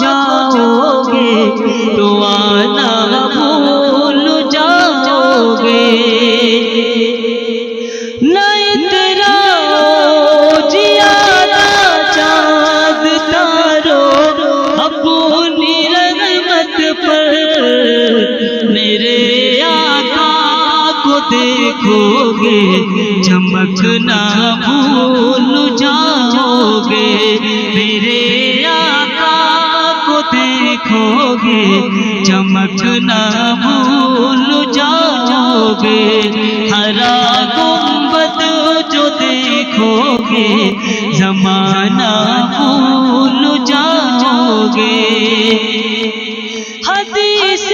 जाओगे तो आना भूल जाओगे। नहीं तेरा जियादा चाँद अपनी रहमत पर, मेरे आका को देखोगे, चमकना भूल जाओगे। मेरे دیکھو گے چمکنا بھول جاؤ گے ہرا گنبد جو دیکھو گے زمانہ بھول جاؤ گے حدیث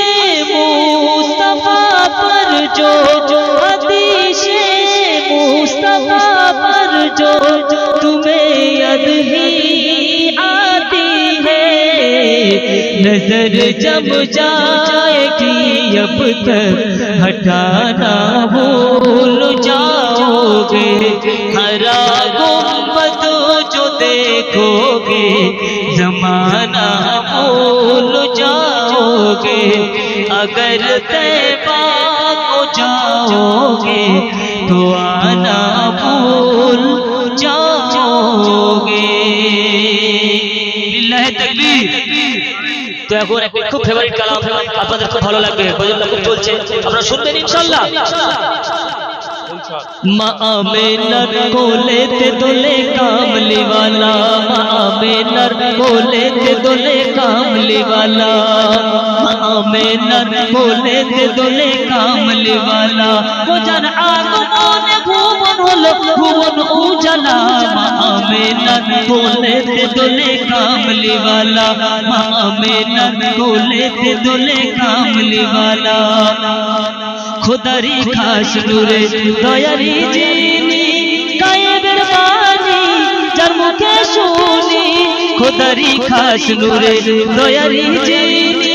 مصطفیٰ پر جو، حدیث مصطفیٰ پر جو نظر جب جائے گی اب تک، ہٹانا بھول جاؤ گے ہرا گنبد جو دیکھو گے زمانہ بھول جاؤ گے اگر تیبا کو جاؤ گے تو آ মেহবুবের একটি খুব ফেভারিট কালাম আপনাদের খুব ভালো লাগবে গজলটা খুব চলছে। আপনারা শুনবেন ইনশাআল্লাহ। মা আমেনার কোলেতে দোলে কামলিওয়ালা, মা আমেনার কোলেতে দোলে কামলিওয়ালা, মা আমেনার কোলেতে দোলে কামলিওয়ালা। ও জান আগো বলো, ভুবন উজালা মামেনা দোলে দোলে কামলিওয়ালা মামেনা দোলে দোলে কামলিওয়ালা। খোদারি খাস নূরে, দয়ারি জিনি কায়েবের বাণী, যার মুখে শুনি। খোদারি খাস নূরে, দয়ারি জিনি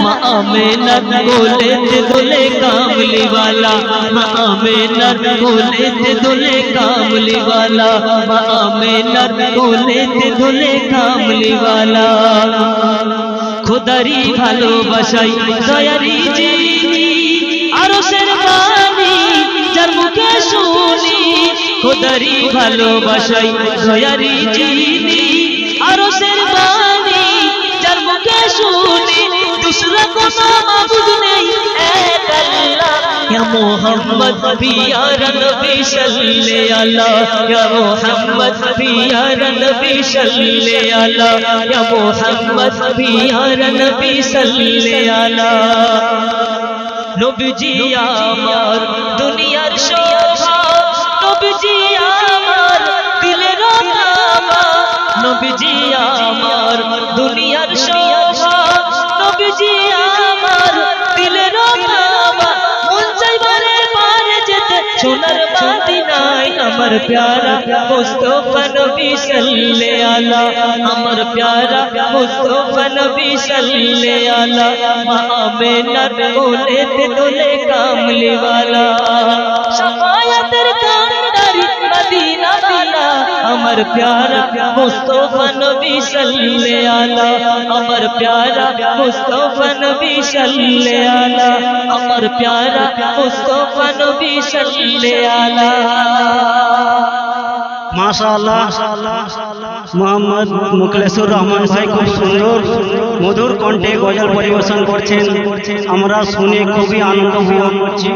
আল্লাহ মা আমেনার কোলেতে দোলে কামলি वाला মা আমেনার কোলেতে দোলে কামলি वाला মা আমেনার কোলেতে দোলে কামলি वाला খোদারি ভালোবাসাই দয়ারি জিনি আরো সের বাণী যার মুখে শুনি খোদারি ভালোবাসাই দয়ারি জিনি আরো সের বাণী যার মুখে শুনি দুসরা কোনো মাবুদ নেই এক আল্লাহ ইয়া মোহাম্মদ পিয়ারা নবী সাল্লে আলা ইয়া মোহাম্মদ পিয়ারা নবী সাল্লে আলা ইয়া মোহাম্মদ পিয়ারা নবী দুনিয়ার শোভা, নবীজি আমার নবীজি আমার দুনিয়ার শোভা নবীজি আমার দিলের কাবা মন চাই বারে মদিনায় আমার প্যারা। মুস্তফা নবী আলা আমার প্যারা। মুস্তফা নবী আলা মা আমেনার কোলেতে দোলে কামলি वाला আমার প্যারা মুস্তফা নবী সাল্লে আলা আমার প্যারা মুস্তফা নবী সাল্লে আলা আমার প্যারা মুস্তফা নবী সাল্লে আলা মোহাম্মদ মুকলেসুর রহমান ভাই খুব সুন্দর, মধুর কণ্ঠে গজল পরিবেশন করছেন। আমরা শুনে খুবই আনন্দ উপভোগ করছি।